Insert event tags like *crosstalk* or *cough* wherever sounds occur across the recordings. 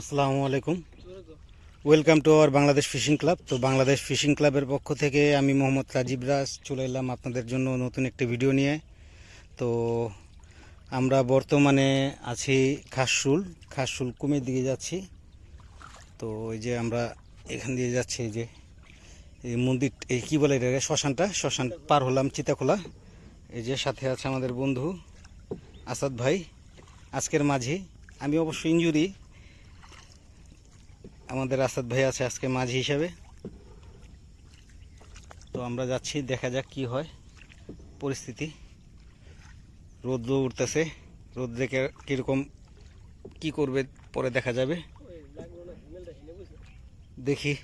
আসসালামু আলাইকুম। Welcome to our Bangladesh fishing club তো বাংলাদেশ ফিশিং ক্লাবের পক্ষ থেকে আমি মোহাম্মদ রাজীব রাজ চলে এলাম আপনাদের জন্য নতুন একটি ভিডিও নিয়ে। তো আমরা বর্তমানে আছি খাসরুল খাসুল কুমের দিকে যাচ্ছি। তো এই যে আমরা এখান দিয়ে যাচ্ছি যে এই মন্দির, এই কী বলে এটা শ্মশানটা? শ্মশান পার হলাম চিতাখোলা। এই যে সাথে আছে আমাদের বন্ধু আসাদ ভাই। আজকের মাঝি। আমি অবশ্য ইঞ্জুরি আমাদের আসাদ ভাই আছে আজকে মাঝি হিসাবে। তো আমরা যাচ্ছি, দেখা যাক কি হয়। পরিস্থিতি। রোদ্র উঠতেছে। রোদ দেখে কীরকম কি করবে পরে দেখা যাবে। দেখি।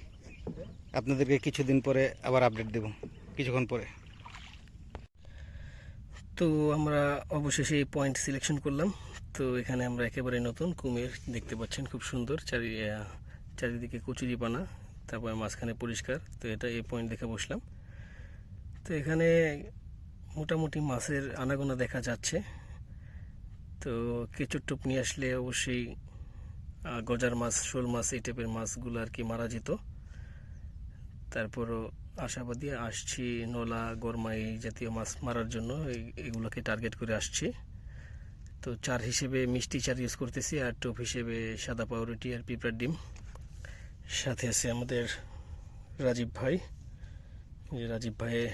আপনাদেরকে কিছুদিন পরে আবার আপডেট দেব। কিছুক্ষণ পরে। তো আমরা অবশেষে এই পয়েন্ট সিলেকশন করলাম। তো এখানে আমরা একেবারে নতুন। কুমির দেখতে পাচ্ছেন, খুব সুন্দর। চারি চারিদিকে কচুরিপানা, তারপরে মাঝখানে পরিষ্কার। তো এটা এই পয়েন্ট দেখে বসলাম। তো এখানে মোটামুটি মাছের আনাগোনা দেখা যাচ্ছে। তো কেঁচুর টোপ নিয়ে আসলে অবশ্যই গজার মাছ, শোল মাছ, এই টাইপের মাছগুলো আর কি মারা যেত। তারপরও আশাবাদী আসছি, নোলা, গরমা, এই জাতীয় মাছ মারার জন্য এগুলোকে টার্গেট করে আসছি। তো চার হিসেবে মিষ্টি চার ইউজ করতেছি আর টোপ হিসেবে সাদা পাউরুটি আর পিঁপড়ার ডিম। সাথে আছে আমাদের রাজীব ভাই। যে রাজীব ভাই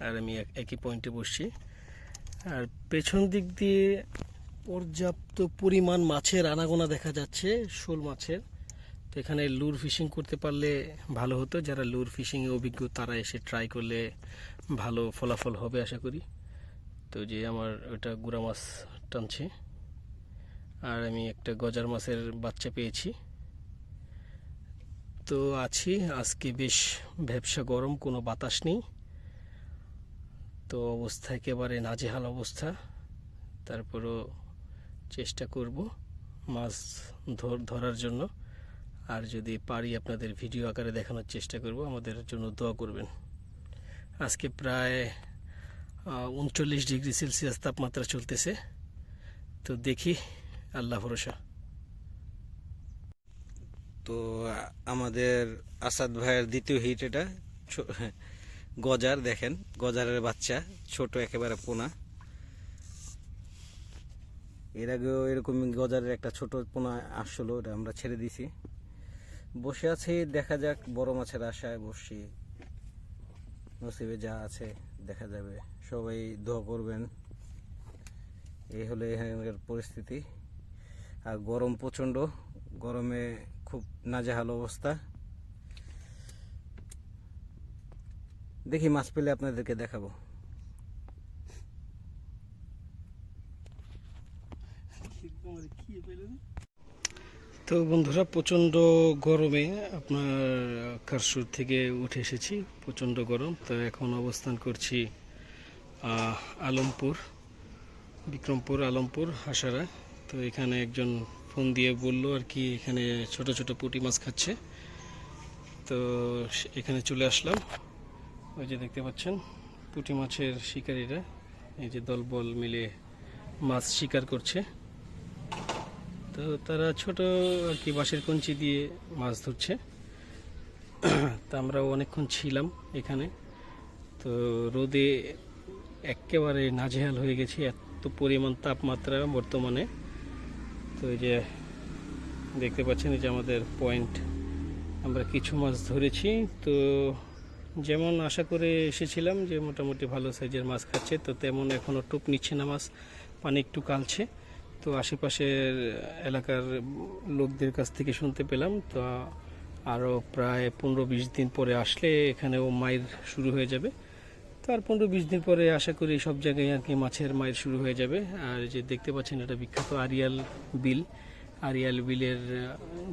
আর আমি এক- একই পয়েন্টে বসছি। আর পেছন দিক দিয়ে পর্যাপ্ত পরিমাণ মাছের আনাগোনা দেখা যাচ্ছে, শোল মাছের। তো এখানে লুর ফিশিং করতে পারলে ভালো হতো। যারা লুর ফিশিংয়ে অভিজ্ঞ, তারা এসে ট্রাই করলে ভালো ফলাফল হবে আশা করি। তো যে আমার ওটা গুড়া মাছ টানছে। আর আমি একটা গজার মাছের বাচ্চা পেয়েছি। তো আছি। আজকে বেশ ব্যবসা গরম, কোনো বাতাস নেই। তো অবস্থা একেবারে নাজেহাল অবস্থা। তারপরও চেষ্টা করব মাছ ধর- ধরার জন্য। আর যদি পারি আপনাদের ভিডিও আকারে দেখানোর চেষ্টা করব, আমাদের জন্য দোয়া করবেন। আজকে প্রায় উনচল্লিশ ডিগ্রি সেলসিয়াস তাপমাত্রা চলতেছে। তো দেখি, আল্লাহ ভরসা। তো, আমাদের আসাদ ভাইয়ের দ্বিতীয় হিট এটা। গজার, দেখেন, গজারের বাচ্চা, ছোট একেবারে পোনা। এর আগেও এরকম গজারের একটা ছোট পোনা আসলো ওটা আমরা ছেড়ে দিছি। বসে আছি, দেখা যাক, বড় মাছের আশায় বসছি। নসিবে যা আছে, দেখা যাবে। সবাই দোয়া করবেন। এই হলো এখানকার পরিস্থিতি। আর গরম প্রচণ্ড। গরমে খুব নাজেহাল অবস্থা। দেখি মাছ পেলে আপনাদেরকে দেখাবো। তো বন্ধুরা, প্রচণ্ড গরমে আপনার কারসুর থেকে উঠে এসেছি, প্রচণ্ড গরম। তো এখন অবস্থান করছি আলমপুর, বিক্রমপুর, আলমপুর, হাসারা। তো এখানে একজন ফোন দিয়ে বলল আর কি, এখানে ছোট ছোট পুটি মাছ খাচ্ছে। তো এখানে চলে আসলাম। ওই যে দেখতে পাচ্ছেন, পুঁটি মাছের শিকারীরা, এই যে দলবল মিলে মাছ শিকার করছে। তো তারা ছোট আর কি, বাঁশের কঞ্চি দিয়ে মাছ ধরছে। *clears throat* তা আমরাও অনেকক্ষণ ছিলাম এখানে। তো রোদে একেবারে নাজেহাল হয়ে গেছি, এত পরিমাণ তাপমাত্রা বর্তমানে। তো এই যে দেখতে পাচ্ছেন এই যে আমাদের পয়েন্ট। আমরা কিছু মাছ ধরেছি। তো যেমন আশা করে এসেছিলাম যে মোটামুটি ভালো সাইজের মাছ খাচ্ছে, তো তেমন এখনও টুপ নিচ্ছে না মাছ। পানি একটু কালছে। তো আশেপাশের এলাকার লোকদের কাছ থেকে শুনতে পেলাম। তো আরও প্রায় পনেরো বিশ দিন পরে আসলে এখানেও মায়ের শুরু হয়ে যাবে। তো আর পনেরো বিশ দিন পরে আশা করি সব জায়গায় আর কি মাছের মায়ের শুরু হয়ে যাবে। আর যে দেখতে পাচ্ছেন এটা বিখ্যাত আরিয়াল বিল। আরিয়াল বিলের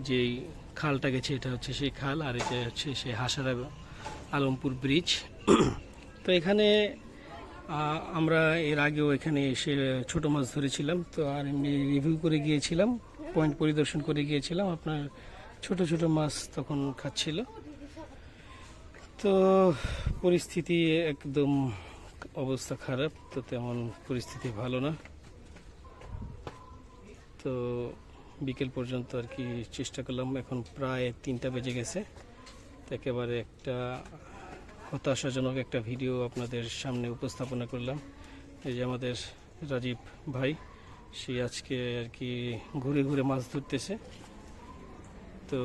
যেই খালটা গেছে এটা হচ্ছে সেই খাল, আর এটা হচ্ছে সেই হাসারা আলমপুর ব্রিজ। *clears throat* তো এখানে আমরা এর আগেও এখানে এসে ছোট মাছ ধরেছিলাম। তো আর এমনি রিভিউ করে গিয়েছিলাম পয়েন্ট পরিদর্শন করে গিয়েছিলাম। আপনার ছোট ছোট মাছ তখন খাচ্ছিল। তো পরিস্থিতি একদম অবস্থা খারাপ, তো তেমন পরিস্থিতি ভালো না। তো বিকেল পর্যন্ত আর কি চেষ্টা করলাম, এখন প্রায় তিনটা বেজে গেছে। তো একেবারে একটা হতাশাজনক একটা ভিডিও আপনাদের সামনে উপস্থাপনা করলাম। এই যে আমাদের রাজীব ভাই, সে আজকে আর কি ঘুরে ঘুরে মাছ ধরতেছে। তো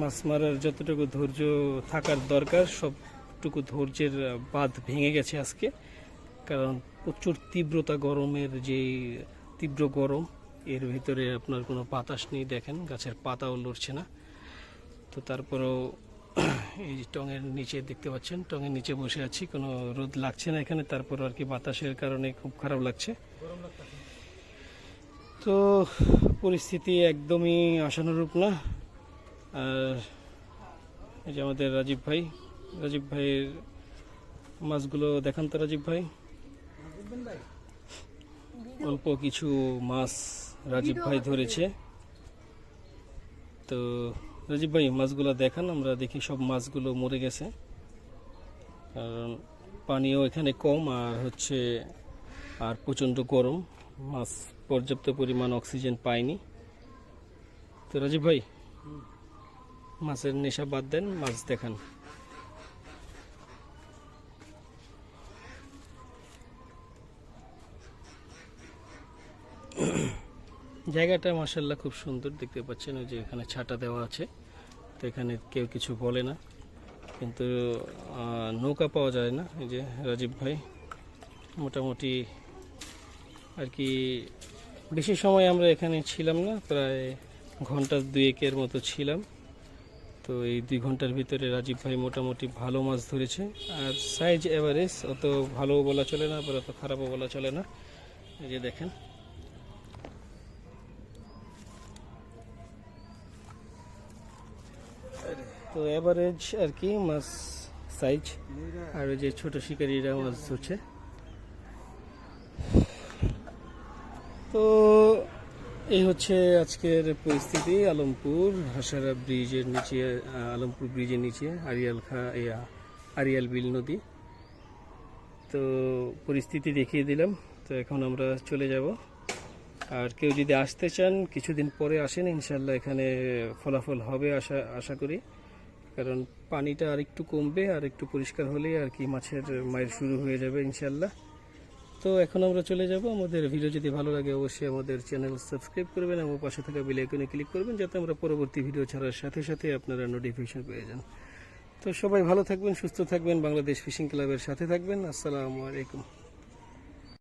মাছ মারার যতটুকু ধৈর্য থাকার দরকার, সবটুকু ধৈর্যের বাঁধ ভেঙে গেছে আজকে। কারণ প্রচুর তীব্রতা গরমের যে তীব্র গরম, এর ভিতরে আপনার কোনো বাতাস নেই, দেখেন, গাছের পাতাও লড়ছে না। তো তারপরেও *clears throat* এই যে টঙের নিচে দেখতে পাচ্ছেন, টঙের নিচে বসে আছি, কোনো রোদ লাগছে না এখানে, তারপর আর কি বাতাসের কারণে খুব খারাপ লাগছে। তো পরিস্থিতি একদমই আশানুরূপ না। আর এই যে আমাদের রাজীব ভাই, রাজীব ভাইয়ের মাছগুলো দেখান তো রাজীব ভাই। অল্প কিছু মাছ রাজীব ভাই ধরেছে। তো রাজীব ভাই, মাছগুলো দেখান, আমরা দেখি সব মাছগুলো মরে গেছে। কারণ পানিও এখানে কম আর হচ্ছে আর প্রচণ্ড গরম। মাছ পর্যাপ্ত পরিমাণ অক্সিজেন পায়নি। তো রাজীব ভাই মাছের নেশা বাদ দেন, মাছ দেখান। জায়গাটা মার্শাল্লাহ খুব সুন্দর, দেখতে পাচ্ছেন ওই যে এখানে ছাটা দেওয়া আছে। তো এখানে কেউ কিছু বলে না, কিন্তু নৌকা পাওয়া যায় না, এই যে রাজীব ভাই। মোটামুটি আর কি বেশি সময় আমরা এখানে ছিলাম না, প্রায় ঘণ্টা দুয়েকের মতো ছিলাম। তো এই দুই ঘণ্টার ভিতরে রাজীব ভাই মোটামুটি ভালো মাছ ধরেছে। আর সাইজ এভারেজ অত ভালো বলা চলে না, আবার অত খারাপও বলা চলে না। এই যে দেখেন। তো অ্যাভারেজ আর কি মাছ সাইজ আর ওই যে ছোট শিকারীরা মাছ ধরছে। তো এই হচ্ছে আজকের পরিস্থিতি আলমপুর হাসারা ব্রিজের নিচে আলমপুর ব্রিজের নিচে আরিয়াল খা ইয়া, আরিয়াল বিল নদী। তো পরিস্থিতি দেখিয়ে দিলাম তো এখন আমরা চলে যাব। আর কেউ যদি আসতে চান কিছুদিন পরে আসেন ইনশাল্লাহ এখানে ফলাফল হবে আশা আশা করি। কারণ পানিটা আর একটু কমবে আর একটু পরিষ্কার হলে আর কি মাছের মায়ের শুরু হয়ে যাবে ইনশাল্লাহ তো এখন আমরা চলে যাব আমাদের ভিডিও যদি ভালো লাগে অবশ্যই আমাদের চ্যানেল সাবস্ক্রাইব করবেন এবং পাশে থাকা বেল ক্লিক করবেন যাতে আমরা পরবর্তী ভিডিও ছাড়ার সাথে সাথে আপনারা নোটিফিকেশন পেয়ে যান। তো সবাই ভালো থাকবেন, সুস্থ থাকবেন, বাংলাদেশ ফিশিং ক্লাবের সাথে থাকবেন। আসসালামু আলাইকুম।